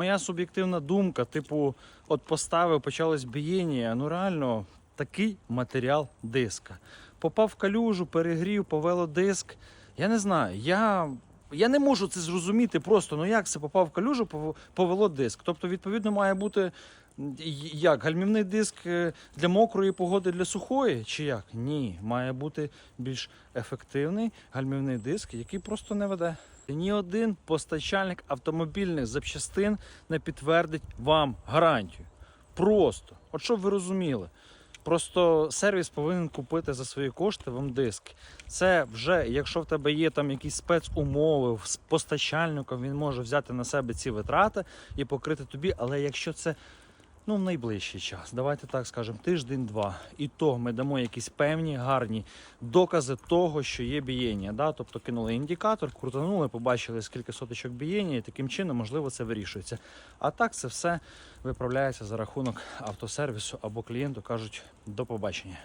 Моя суб'єктивна думка, типу, от поставив, почалось бієння. Ну реально, такий матеріал диска. Попав в калюжу, перегрів, повело диск. Я не знаю. Я, я не можу це зрозуміти просто. Ну як це попав в калюжу, повело диск. Тобто, відповідно, має бути як гальмівний диск е, для мокрої погоди, для сухої, чи як? Ні, має бути більш ефективний гальмівний диск, який просто не веде. Ні один постачальник автомобільних запчастин не підтвердить вам гарантію. Просто, от щоб ви розуміли. Просто сервіс повинен купити за свої кошти вам диск. Це вже, якщо в тебе є там якісь спецумови з постачальником, він може взяти на себе ці витрати і покрити тобі. Але якщо це ну, в найближчий час, давайте так скажемо, тиждень-два. І то ми дамо якісь певні гарні докази того, що є бієння. Да? Тобто кинули індикатор, крутанули, побачили скільки соточок бієння, і таким чином, можливо, це вирішується. А так це все виправляється за рахунок автосервісу або клієнту кажуть до побачення.